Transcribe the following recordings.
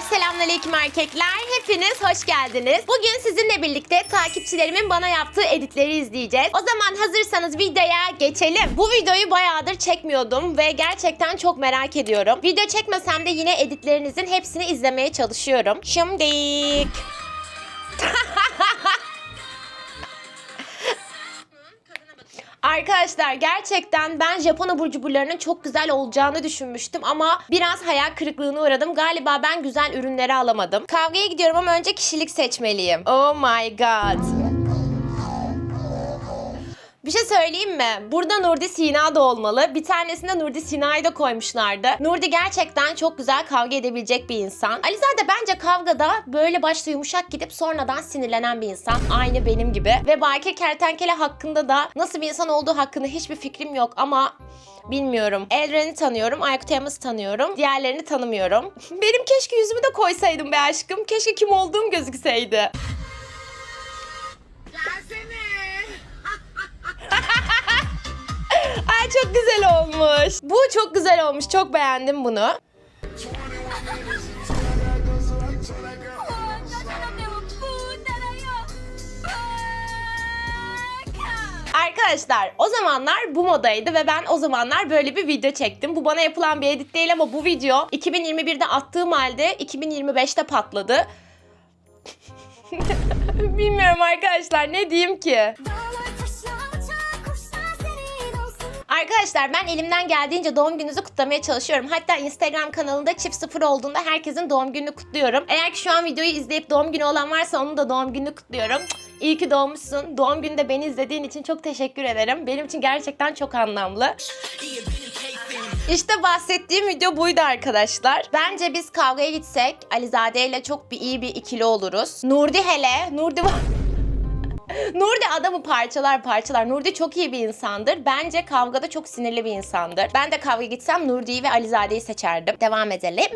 Selamünaleyküm erkekler. Hepiniz hoş geldiniz. Bugün sizinle birlikte takipçilerimin bana yaptığı editleri izleyeceğiz. O zaman hazırsanız videoya geçelim. Bu videoyu bayağıdır çekmiyordum ve gerçekten çok merak ediyorum. Video çekmesem de yine editlerinizin hepsini izlemeye çalışıyorum. Şimdilik. Arkadaşlar gerçekten ben Japon abur cuburlarının çok güzel olacağını düşünmüştüm ama biraz hayal kırıklığına uğradım. Galiba ben güzel ürünleri alamadım. Kavgaya gidiyorum ama önce kişilik seçmeliyim. Oh my god. Bir şey söyleyeyim mi? Burada Nurdi Sina da olmalı. Bir tanesinde Nurdi Sina'yı da koymuşlardı. Nurdi gerçekten çok güzel kavga edebilecek bir insan. Alizade bence kavgada böyle başta yumuşak gidip sonradan sinirlenen bir insan. Aynı benim gibi. Ve Bakir Kertenkele hakkında da nasıl bir insan olduğu hakkında hiçbir fikrim yok ama Bilmiyorum. Elren'i tanıyorum, Aykut Elmas'ı tanıyorum. Diğerlerini tanımıyorum. Benim keşke yüzümü de koysaydım be aşkım. Keşke kim olduğum gözükseydi. Çok güzel olmuş. Bu çok güzel olmuş. Çok beğendim bunu. Arkadaşlar o zamanlar bu modaydı ve ben o zamanlar böyle bir video çektim. Bu bana yapılan bir edit değil ama bu video 2021'de attığım halde 2025'te patladı. Bilmiyorum arkadaşlar ne diyeyim ki. Arkadaşlar ben elimden geldiğince doğum gününüzü kutlamaya çalışıyorum. Hatta Instagram kanalında çift sıfır olduğunda herkesin doğum gününü kutluyorum. Eğer ki şu an videoyu izleyip doğum günü olan varsa onun da doğum gününü kutluyorum. İyi ki doğmuşsun. Doğum gününde beni izlediğin için çok teşekkür ederim. Benim için gerçekten çok anlamlı. İşte bahsettiğim video buydu arkadaşlar. Bence biz kavgaya gitsek Alizade ile çok bir iyi bir ikili oluruz. Nurdi hele. Nurdi var. Nurdi adamı parçalar parçalar. Nurdi çok iyi bir insandır. Bence kavgada çok sinirli bir insandır. Ben de kavga gitsem Nurdi'yi ve Alizade'yi seçerdim. Devam edelim.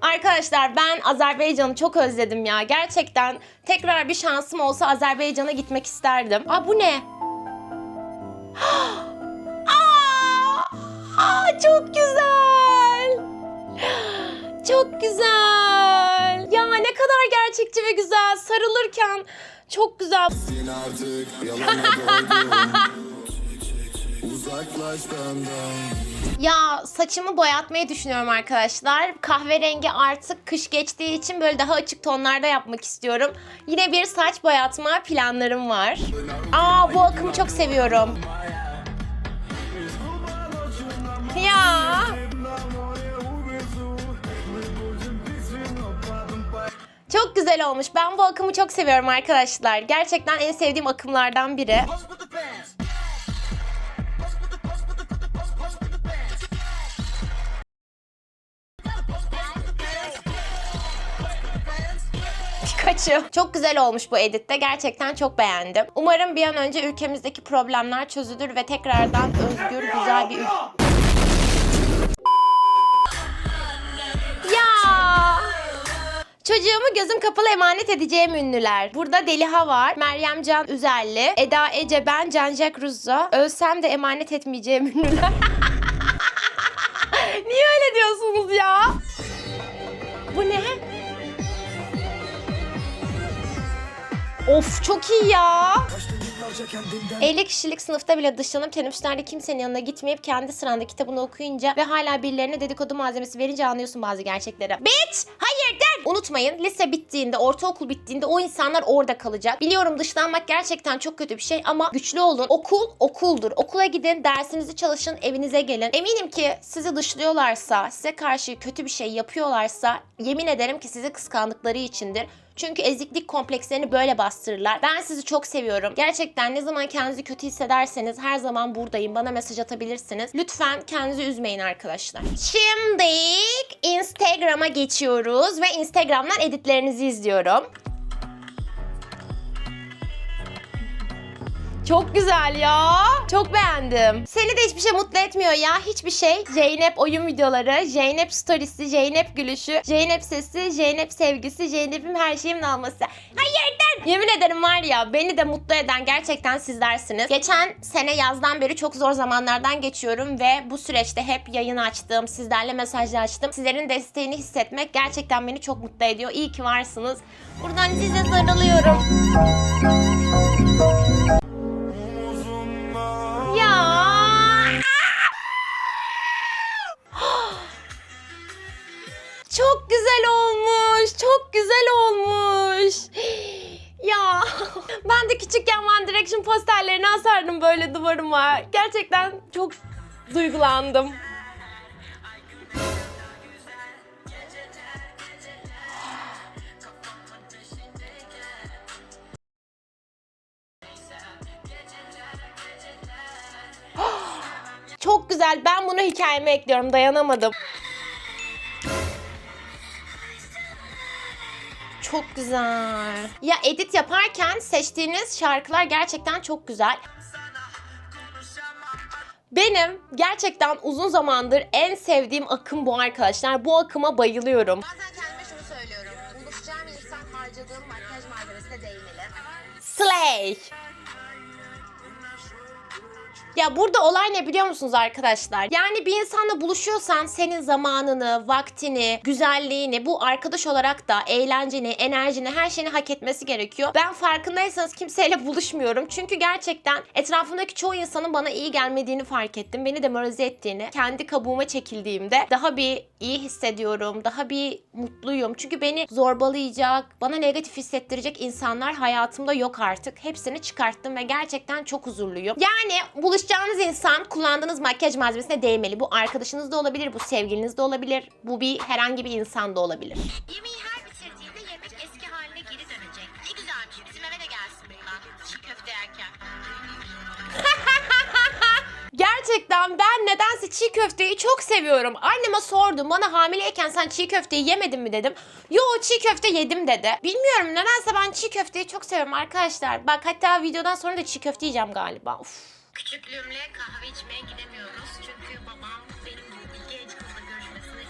Arkadaşlar ben Azerbaycan'ı çok özledim ya. Gerçekten tekrar bir şansım olsa Azerbaycan'a gitmek isterdim. Aa bu ne? Aa, aa çok güzel. Çok güzel. Ya ne kadar gerçekçi ve güzel. Sarılırken çok güzel. Artık yalana Uzaklaş benden Ya saçımı boyatmayı düşünüyorum arkadaşlar. Kahverengi artık kış geçtiği için böyle daha açık tonlarda yapmak istiyorum. Yine bir saç boyatma planlarım var. Aa bu akımı çok seviyorum. Ya. Çok güzel olmuş. Ben bu akımı çok seviyorum arkadaşlar. Gerçekten en sevdiğim akımlardan biri. Pikachu. Çok güzel olmuş bu editte. Gerçekten çok beğendim. Umarım bir an önce ülkemizdeki problemler çözülür ve tekrardan özgür, güzel bir ülke... Çocuğumu gözüm kapalı emanet edeceğim ünlüler. Burada Deliha var, Meryem Can Üzerli, Eda Ece ben, Can Jack Ruzzo. Ölsem de emanet etmeyeceğim ünlüler. Niye öyle diyorsunuz ya? Bu ne? Of çok iyi ya. 50 kişilik sınıfta bile dışlanıp teneffüslerde kimsenin yanına gitmeyip kendi sıranda kitabını okuyunca ve hala birilerine dedikodu malzemesi verince anlıyorsun bazı gerçekleri. Bitch! Hayırdır? Unutmayın lise bittiğinde, ortaokul bittiğinde o insanlar orada kalacak. Biliyorum dışlanmak gerçekten çok kötü bir şey ama güçlü olun. Okul okuldur. Okula gidin, dersinizi çalışın, evinize gelin. Eminim ki sizi dışlıyorlarsa, size karşı kötü bir şey yapıyorlarsa yemin ederim ki sizi kıskandıkları içindir. Çünkü eziklik komplekslerini böyle bastırırlar. Ben sizi çok seviyorum. Gerçekten ne zaman kendinizi kötü hissederseniz her zaman buradayım. Bana mesaj atabilirsiniz. Lütfen kendinizi üzmeyin arkadaşlar. Şimdi Instagram'a geçiyoruz ve Instagram'dan editlerinizi izliyorum. Çok güzel ya. Çok beğendim. Seni de hiçbir şey mutlu etmiyor ya. Hiçbir şey. Zeynep oyun videoları, Zeynep storiesi, Zeynep gülüşü, Zeynep sesi, Zeynep sevgisi, Zeynep'im her şeyimin alması. Hayırdır Yemin ederim var ya beni de mutlu eden gerçekten sizlersiniz. Geçen sene yazdan beri çok zor zamanlardan geçiyorum ve bu süreçte hep yayın açtım, sizlerle mesajlaştım. Sizlerin desteğini hissetmek gerçekten beni çok mutlu ediyor. İyi ki varsınız. Buradan size sarılıyorum. Olmuş. Çok güzel olmuş. Ya ben de küçükken One Direction posterlerini asardım böyle duvarıma. Gerçekten çok duygulandım. Çok güzel. Ben bunu hikayeme ekliyorum. Dayanamadım. Çok güzel. Ya edit yaparken seçtiğiniz şarkılar gerçekten çok güzel. Benim gerçekten uzun zamandır en sevdiğim akım bu arkadaşlar. Bu akıma bayılıyorum. Bazen kendime şunu söylüyorum. Buluşacağım insan harcadığım makyaj malzemesine değmeli. Slay. Ya burada olay ne biliyor musunuz arkadaşlar? Yani bir insanla buluşuyorsan senin zamanını, vaktini, güzelliğini, bu arkadaş olarak da eğlenceni, enerjini, her şeyini hak etmesi gerekiyor. Ben farkındaysanız kimseyle buluşmuyorum. Çünkü gerçekten etrafımdaki çoğu insanın bana iyi gelmediğini fark ettim. Beni demoralize ettiğini. Kendi kabuğuma çekildiğimde daha bir iyi hissediyorum. Daha bir mutluyum. Çünkü beni zorbalayacak, bana negatif hissettirecek insanlar hayatımda yok artık. Hepsini çıkarttım ve gerçekten çok huzurluyum. Yani buluşacağınız insan kullandığınız makyaj malzemesine değmeli. Bu arkadaşınız da olabilir, bu sevgiliniz de olabilir. Bu bir herhangi bir insan da olabilir. Yemeği her bitirdiğinde yemek eski haline geri dönecek. Ne güzelmiş. Bizim eve de gelsin bundan. Çiğ köfte yerken. Gerçekten ben nedense çiğ köfteyi çok seviyorum. Anneme sordum bana hamileyken sen çiğ köfteyi yemedin mi dedim. Yo çiğ köfte yedim dedi. Bilmiyorum nedense ben çiğ köfteyi çok seviyorum arkadaşlar. Bak hatta videodan sonra da çiğ köfte yiyeceğim galiba. Uf. Küçüklüğümle kahve içmeye gidemiyoruz. Çünkü babam benim gibi genç kızla görüşmesini.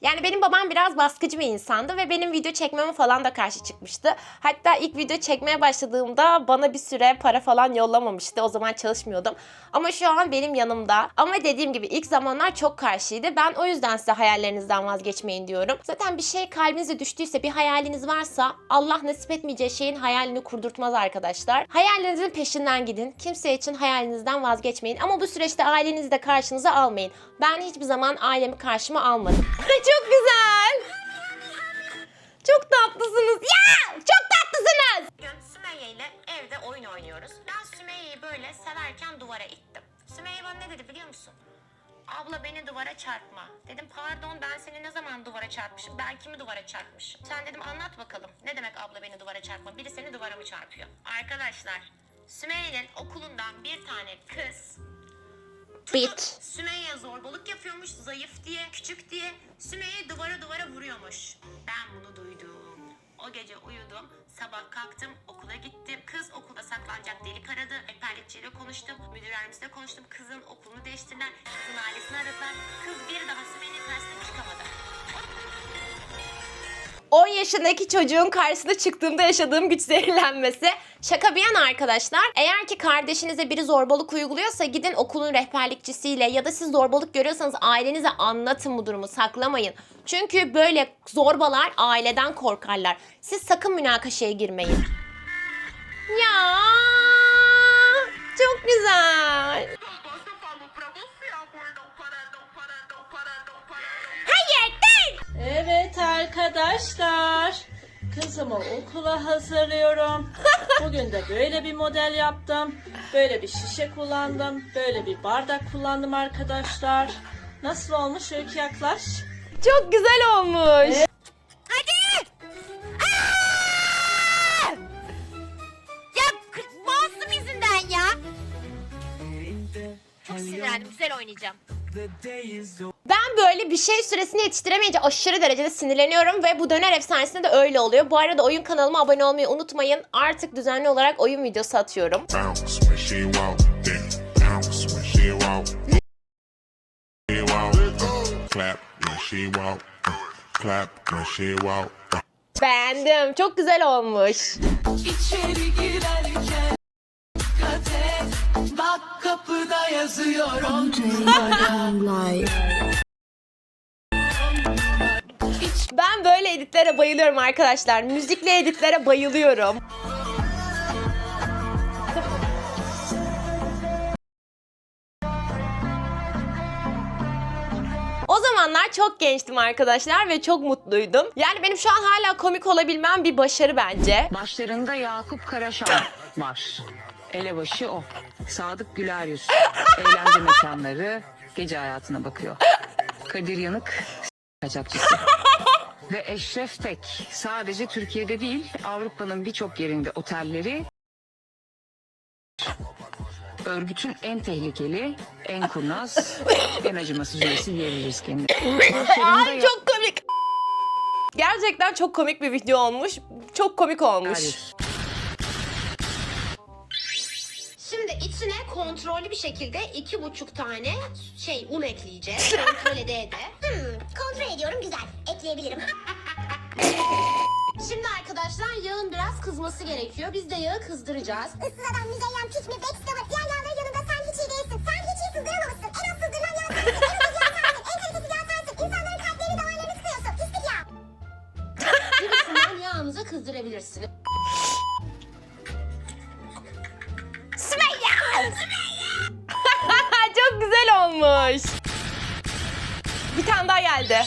Yani benim babam biraz baskıcı bir insandı ve benim video çekmeme falan da karşı çıkmıştı. Hatta ilk video çekmeye başladığımda bana bir süre para falan yollamamıştı. O zaman çalışmıyordum. Ama şu an benim yanımda. Ama dediğim gibi ilk zamanlar çok karşıydı. Ben o yüzden size hayallerinizden vazgeçmeyin diyorum. Zaten bir şey kalbinize düştüyse, bir hayaliniz varsa Allah nasip etmeyeceği şeyin hayalini kurdurtmaz arkadaşlar. Hayallerinizin peşinden gidin. Kimse için hayalinizden vazgeçmeyin. Ama bu süreçte ailenizi de karşınıza almayın. Ben hiçbir zaman ailemi karşıma almadım. çok güzel. Çok tatlısınız. Ya! Çok tatlısınız. Bugün Sümeyye ile evde oyun oynuyoruz. Ben Sümeyye'yi böyle severken duvara ittim. Sümeyye bana ne dedi biliyor musun? Abla beni duvara çarpma. Dedim pardon ben seni ne zaman duvara çarpmışım? Ben kimi duvara çarpmışım? Sen dedim anlat bakalım. Ne demek abla beni duvara çarpma? Biri seni duvara mı çarpıyor? Arkadaşlar Sümeyye'nin okulundan bir tane kız Bit. Sümeyye zorbalık yapıyormuş zayıf diye, küçük diye. Sümeyye duvara duvara vuruyormuş. Ben bunu duydum. O gece uyudum. Sabah kalktım, okula gittim. Kız okulda saklanacak delik aradı. Rehberlikçiyle konuştum. Müdür yardımcısıyla konuştum. Kızın okulunu değiştirdiler. Kızın ailesini aradılar. Kız bir daha Sümeyye'nin karşısına çıkamadı. 10 yaşındaki çocuğun karşısına çıktığımda yaşadığım güç zehirlenmesi. Şaka bir yana arkadaşlar. Eğer ki kardeşinize biri zorbalık uyguluyorsa gidin okulun rehberlikçisiyle ya da siz zorbalık görüyorsanız ailenize anlatın bu durumu saklamayın. Çünkü böyle zorbalar aileden korkarlar. Siz sakın münakaşaya girmeyin. Ya çok güzel. Evet arkadaşlar. Kızımı okula hazırlıyorum. Bugün de böyle bir model yaptım. Böyle bir şişe kullandım. Böyle bir bardak kullandım arkadaşlar. Nasıl olmuş Öykü yaklaş? Çok güzel olmuş. Ya masum yüzünden ya. Çok sinirlendim. Güzel oynayacağım. Böyle bir şey süresini yetiştiremeyince aşırı derecede sinirleniyorum ve bu döner efsanesinde de öyle oluyor. Bu arada oyun kanalıma abone olmayı unutmayın. Artık düzenli olarak oyun videosu atıyorum. Beğendim. Çok güzel olmuş. İçeri girerken dikkat et Bak kapıda yazıyorum Ben böyle editlere bayılıyorum arkadaşlar. Müzikli editlere bayılıyorum. O zamanlar çok gençtim arkadaşlar ve çok mutluydum. Yani benim şu an hala komik olabilmem bir başarı bence. Başlarında Yakup Karaşan var. Elebaşı o. Sadık Güler Yüz. Eğlence mekanları, gece hayatına bakıyor. Kadir Yanık, kaçakçısı. Ve Eşref Tek. Sadece Türkiye'de değil, Avrupa'nın birçok yerinde otelleri örgütün en tehlikeli, en kurnaz, en acımasız üyesi diyebiliriz kendine. Ay çok komik. Gerçekten çok komik bir video olmuş. Çok komik olmuş. Yakup içine kontrollü bir şekilde iki buçuk tane şey un ekleyeceğiz. Kontrol ede ede. Hmm, kontrol ediyorum güzel. Ekleyebilirim. Şimdi arkadaşlar yağın biraz kızması gerekiyor. Biz de yağı kızdıracağız. Issız adam müzeyyem küçme backstaba. Diğer yağların yanında sen hiç iyi değilsin. Sen hiç iyi sızdıramamışsın. En az sızdırılan yağ sensin. En ucuz yağ sensin. En kalitesiz yağ sensin. İnsanların kalplerini damarlarını sıkıyorsun. Pislik yağ. Birisinden yağınızı kızdırabilirsiniz. Tane daha geldi.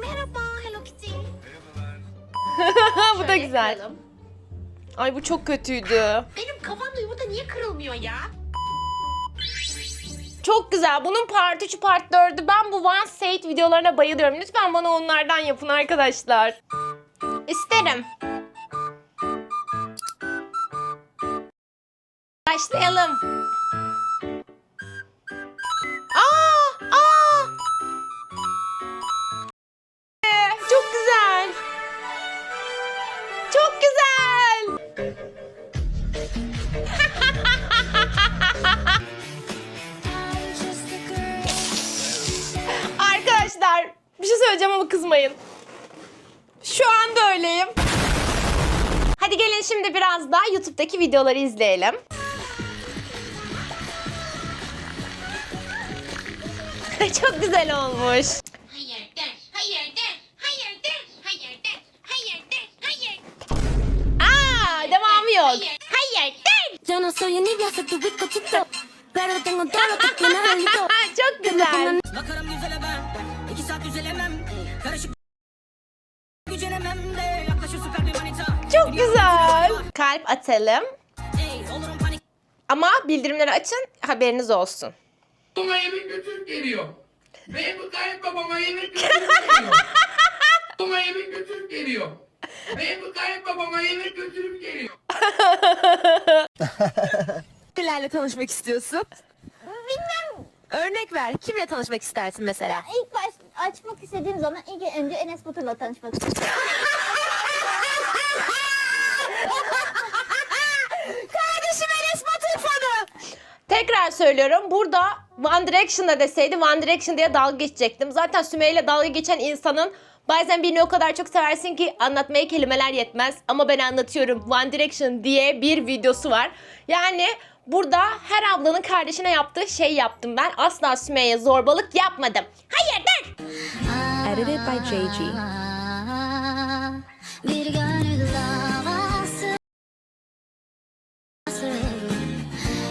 Merhaba Hello Kitty. bu da güzel. Kıralım. Ay bu çok kötüydü. Benim kafamda yumurta niye kırılmıyor ya? Çok güzel. Bunun part 3'ü part 4'ü. Ben bu One State videolarına bayılıyorum. Lütfen bana onlardan yapın arkadaşlar. İsterim. Başlayalım. Bir şey söyleyeceğim ama kızmayın. Şu anda öyleyim. Hadi gelin şimdi biraz daha YouTube'daki videoları izleyelim. Çok güzel olmuş. Hayırdır, hayırdır, hayırdır, hayırdır, hayırdır, hayır. Aa, devamı yok. Hayırdır. Yo no soy envidia, soy tu bizcochito. Pero tengo todo lo que tienes. Çok güzel. Bakarım güzele ben İki saat düzelemem Karışık Gücenemem de Yaklaşır süper bir manita Çok güzel. Kalp atalım. Ama bildirimleri açın haberiniz olsun. Babama yemek götürüp geliyor. Benim bu kayınbabama yemek götürüp geliyor. Babama yemek götürüp geliyor. Benim bu kayınbabama yemek götürüp geliyor. Kimlerle tanışmak istiyorsun? Bilmem. Örnek ver. Kimle tanışmak istersin mesela? İlk baş açmak istediğim zaman ilk önce Enes Batur'la tanışmak istiyorum. Kardeşim Enes Batur fanı. Tekrar söylüyorum. Burada One Direction'da deseydi One Direction diye dalga geçecektim. Zaten Sümeyye ile dalga geçen insanın bazen birini o kadar çok seversin ki anlatmaya kelimeler yetmez. Ama ben anlatıyorum. One Direction diye bir videosu var. Yani burada her ablanın kardeşine yaptığı şey yaptım ben. Asla Sümeyye zorbalık yapmadım. Hayırdır? Edited by JG. Bir gönül davası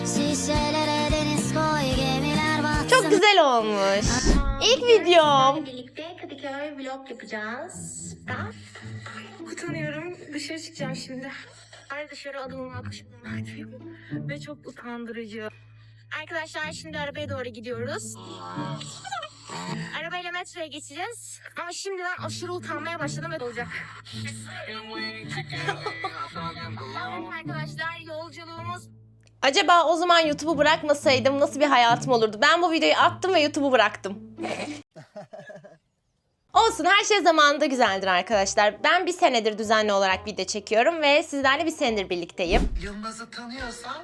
Şişelere deniz koy gemiler batsın Çok güzel olmuş. İlk videom. Birlikte Kadıköy vlog yapacağız. Ben Utanıyorum. Dışarı çıkacağım şimdi. Her dışarı adımımı atışım ve çok utandırıcı. Arkadaşlar şimdi arabaya doğru gidiyoruz. Arabayla metroya geçeceğiz. Ama şimdiden aşırı utanmaya başladım ve olacak. arkadaşlar yolculuğumuz Acaba o zaman YouTube'u bırakmasaydım nasıl bir hayatım olurdu? Ben bu videoyu attım ve YouTube'u bıraktım. Olsun her şey zamanında güzeldir arkadaşlar. Ben bir senedir düzenli olarak video çekiyorum ve sizlerle bir senedir birlikteyim. Yılmaz'ı tanıyorsan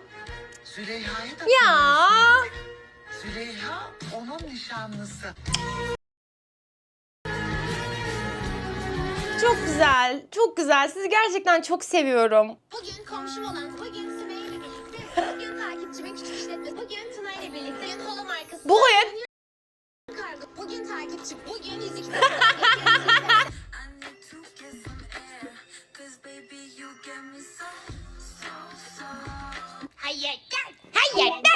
Züleyha'yı da Ya tanıyorsun. Züleyha onun nişanlısı. çok güzel, çok güzel. Sizi gerçekten çok seviyorum. Bugün komşum olan, bugün Sümeyye ile birlikte, bugün takipçimin küçük işletmesi, bugün Tuna ile birlikte, bugün halı markası, Bugün kargo, bugün takipçi, bugün yüzük Hayırdır? hayırdır? Hayırdır?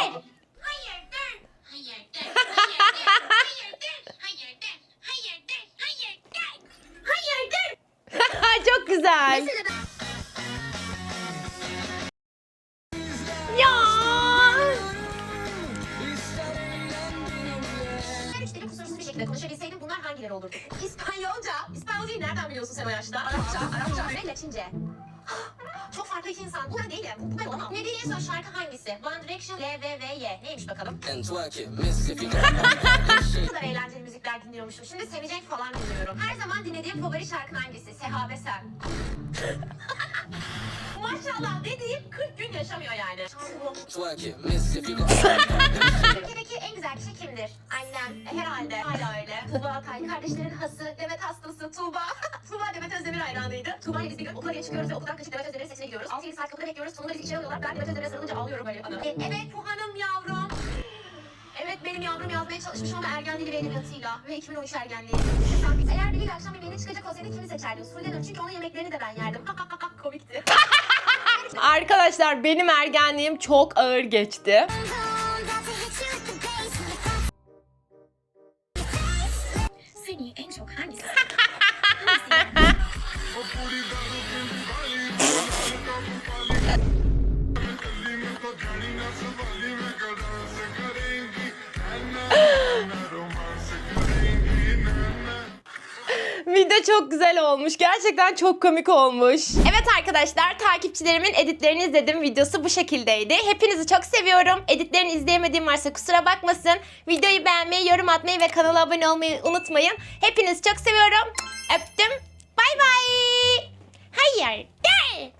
Biliyorsun sen o yaşta? Arapça, Arapça ve Latince. Çok farklı iki insan. Bu ben değilim. Bu ben olamam. Ne diye son şarkı hangisi? One Direction, L, V, V, Y. Neymiş bakalım? Ne kadar eğlenceli müzikler dinliyormuşum. Şimdi sevecek falan dinliyorum. Her zaman dinlediğim favori şarkı hangisi? Seha ve Sen. Maşallah dediğim 40 gün yaşamıyor yani. Türkiye'deki en güzel kişi kimdir? Annem. Herhalde. Hala öyle. Tuğba Akay. Kardeşlerin hası. Demet hastası. Tuğba. Tuğba Demet Özdemir hayranıydı. Tuğba ile biz bir gün okula geç çıkıyoruz ve okuldan kaçıp Demet Özdemir'in sesine gidiyoruz. 6-7 saat kapıda bekliyoruz. Sonunda bizi içeri alıyorlar. Ben Demet Özdemir'e sarılınca ağlıyorum böyle. E, evet Puhan'ım yavrum. Evet benim yavrum yazmaya çalışmış ama ergen dili ve edebiyatıyla ve 2013 ergenliği. Eğer biriyle akşam yemeğine çıkacak olsaydın kimi seçerdin? Sude Nur çünkü onun yemeklerini de ben yerdim. Komikti. Arkadaşlar benim ergenliğim çok ağır geçti. Seni en çok hangisi? video çok güzel olmuş. Gerçekten çok komik olmuş. Evet arkadaşlar takipçilerimin editlerini izledim. Videosu bu şekildeydi. Hepinizi çok seviyorum. Editlerini izleyemediğim varsa kusura bakmasın. Videoyu beğenmeyi, yorum atmayı ve kanala abone olmayı unutmayın. Hepinizi çok seviyorum. Öptüm. Bay bay. Hayır. Gel.